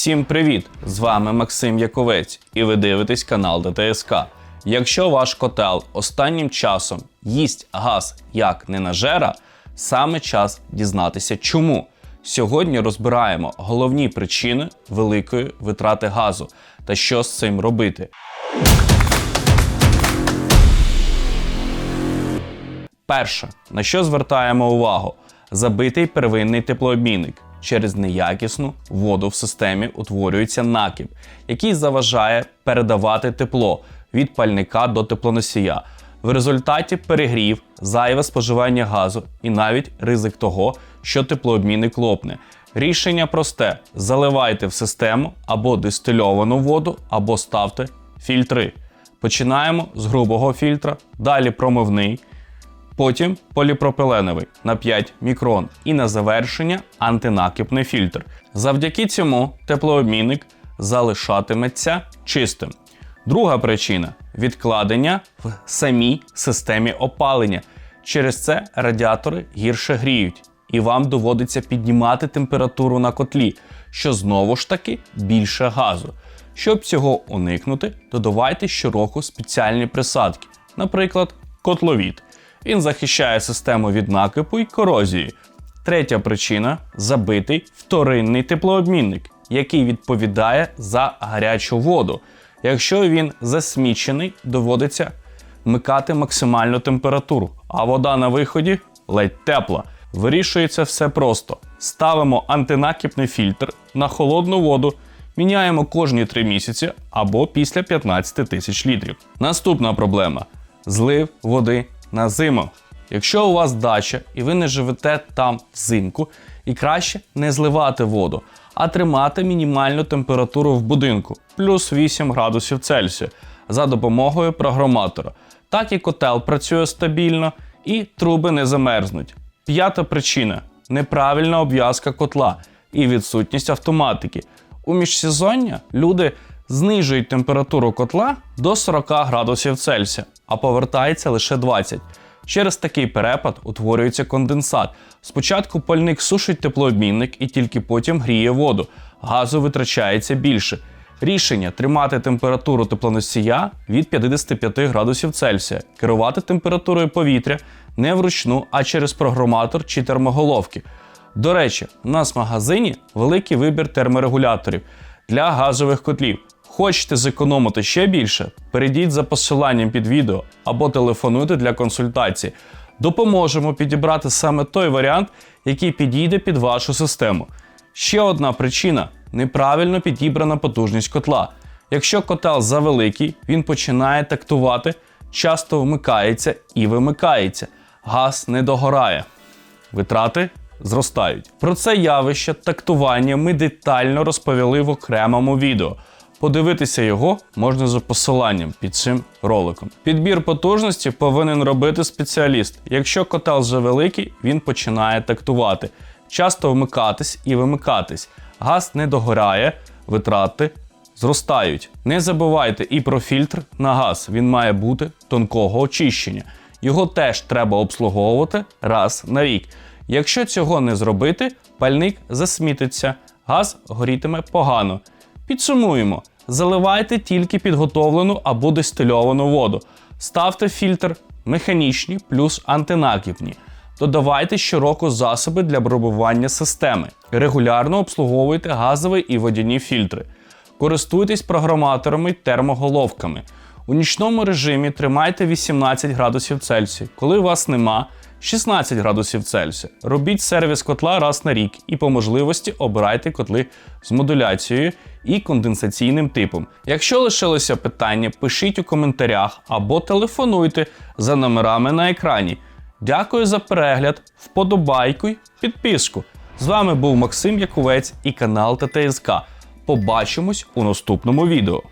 Всім привіт! З вами Максим Яковець, і ви дивитесь канал ДТСК. Якщо ваш котел останнім часом їсть газ як ненажера, саме час дізнатися чому. Сьогодні розбираємо головні причини великої витрати газу та що з цим робити. Перше, на що звертаємо увагу? Забитий первинний теплообмінник. Через неякісну воду в системі утворюється накіп, який заважає передавати тепло від пальника до теплоносія. В результаті перегрів, зайве споживання газу і навіть ризик того, що теплообмінник лопне. Рішення просте: заливайте в систему або дистильовану воду, або ставте фільтри. Починаємо з грубого фільтра, далі промивний, потім поліпропиленовий на 5 мікрон і на завершення антинакипний фільтр. Завдяки цьому теплообмінник залишатиметься чистим. Друга причина відкладення в самій системі опалення. Через це радіатори гірше гріють, і вам доводиться піднімати температуру на котлі, що знову ж таки більше газу. Щоб цього уникнути, додавайте щороку спеціальні присадки, наприклад, котловід. Він захищає систему від накипу і корозії. Третя причина забитий вторинний теплообмінник, який відповідає за гарячу воду. Якщо він засмічений, доводиться вмикати максимальну температуру, а вода на виході ледь тепла. Вирішується все просто: ставимо антинакипний фільтр на холодну воду, міняємо кожні 3 місяці або після 15 тисяч літрів. Наступна проблема злив води на зиму. Якщо у вас дача і ви не живете там взимку, і краще не зливати воду, а тримати мінімальну температуру в будинку плюс 8 градусів Цельсія за допомогою програматора. Так і котел працює стабільно, і труби не замерзнуть. П'ята причина неправильна обв'язка котла і відсутність автоматики. У міжсезоння люди знижують температуру котла до 40 градусів Цельсія, а повертається лише 20. Через такий перепад утворюється конденсат. Спочатку пальник сушить теплообмінник і тільки потім гріє воду. Газу витрачається більше. Рішення тримати температуру теплоносія від 55 градусів Цельсія, керувати температурою повітря не вручну, а через програматор чи термоголовки. До речі, у нас в магазині великий вибір терморегуляторів для газових котлів. Хочете зекономити ще більше? Перейдіть за посиланням під відео або телефонуйте для консультації. Допоможемо підібрати саме той варіант, який підійде під вашу систему. Ще одна причина неправильно підібрана потужність котла. Якщо котел завеликий, він починає тактувати, часто вмикається і вимикається. Газ не догорає. Витрати зростають. Про це явище тактування ми детально розповіли в окремому відео. Подивитися його можна за посиланням під цим роликом. Підбір потужності повинен робити спеціаліст. Якщо котел вже великий, він починає тактувати, часто вмикатись і вимикатись. Газ не догорає, витрати зростають. Не забувайте і про фільтр на газ. Він має бути тонкого очищення. Його теж треба обслуговувати раз на рік. Якщо цього не зробити, пальник засмітиться, газ горітиме погано. Підсумуємо: заливайте тільки підготовлену або дистильовану воду. Ставте фільтр механічні плюс антинакипні. Додавайте щороку засоби для пробування системи. Регулярно обслуговуйте газові і водяні фільтри. Користуйтесь програматорами й термоголовками. У нічному режимі тримайте 18 градусів Цельсія. Коли вас нема, 16 градусів Цельсія. Робіть сервіс котла раз на рік і по можливості обирайте котли з модуляцією і конденсаційним типом. Якщо лишилося питання, пишіть у коментарях або телефонуйте за номерами на екрані. Дякую за перегляд, вподобайку й підписку. З вами був Максим Яковець і канал ТТСК. Побачимось у наступному відео.